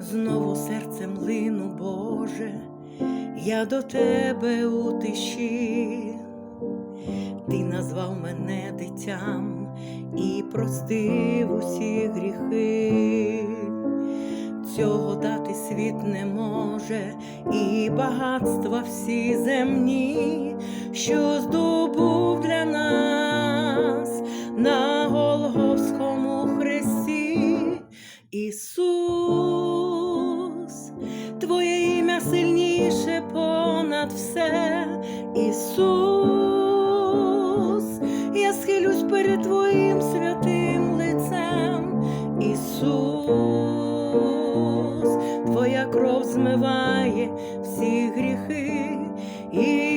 знову серцем лину, Боже, я до тебе у тиші, ти назвав мене дитям і простив усі гріхи. Цього дати світ не може, і багатства всі земні, що здобув Твоє ім'я сильніше понад все, Ісус, я схилюсь перед Твоїм святим лицем, Ісус, Твоя кров змиває всі гріхи, Ісус,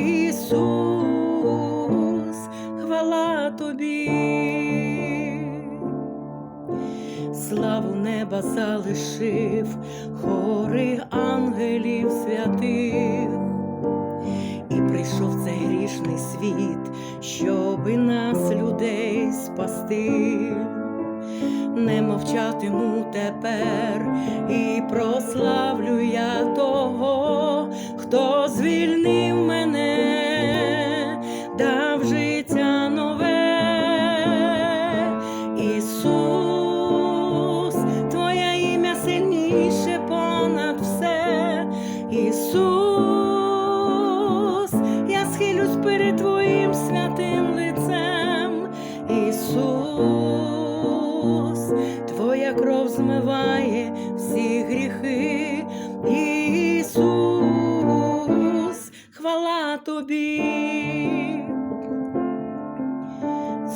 славу неба залишив, хори ангелів святих, і прийшов цей грішний світ, щоби нас, людей, спасти. Не мовчатиму тепер і прославлю я того, хто звільнив Ісус, я схилюсь перед Твоїм святим лицем. Ісус, Твоя кров змиває всі гріхи. Ісус, хвала Тобі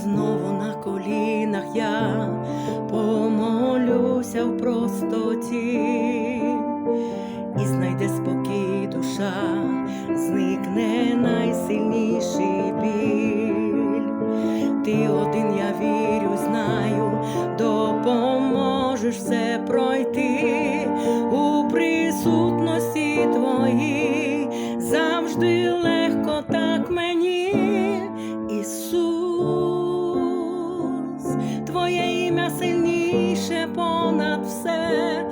знову на колінах я помолюся в простоті, і знайде спокій душа, зникне найсильніший біль. Ти один, я вірю, знаю, допоможеш все пройти у присутності твоїй завжди легко так мені. Ісус, Твоє ім'я сильніше понад все.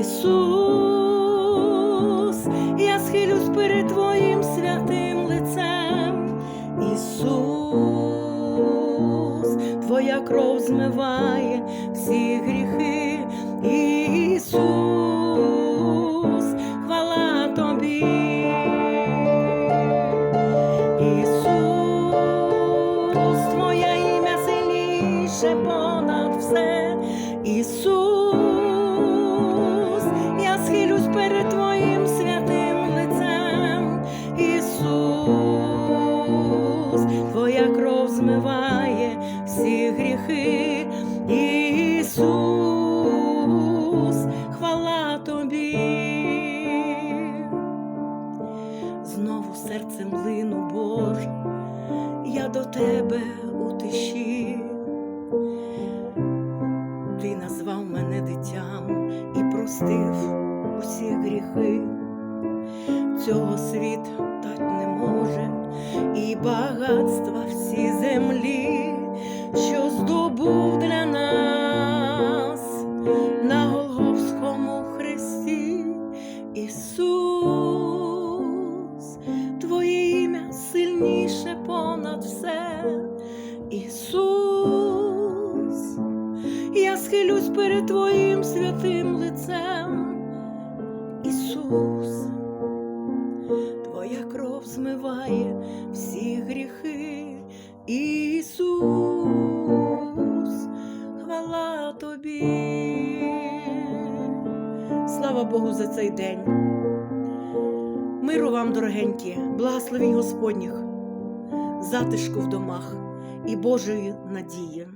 Ісус, схилюсь перед Твоїм святим лицем. Ісус, Твоя кров змиває всі гріхи. Ісус, хвала Тобі. Ісус, Твоє ім'я сильніше понад все. Ісус, Ісус, Твоя кров змиває всі гріхи. Ісус, хвала Тобі Цього світ дать не може, і багатства всі землі, що здобув для нас на Голгофському хресті. Ісус, Твоє ім'я сильніше понад все. Ісус, я схилюсь перед Твоїм святим лицем. Ісус, Твоя кров змиває всі гріхи. Ісус, хвала Тобі. Слава Богу за цей день. Миру вам, дорогенькі, благословінь Господніх, затишку в домах і Божої надії.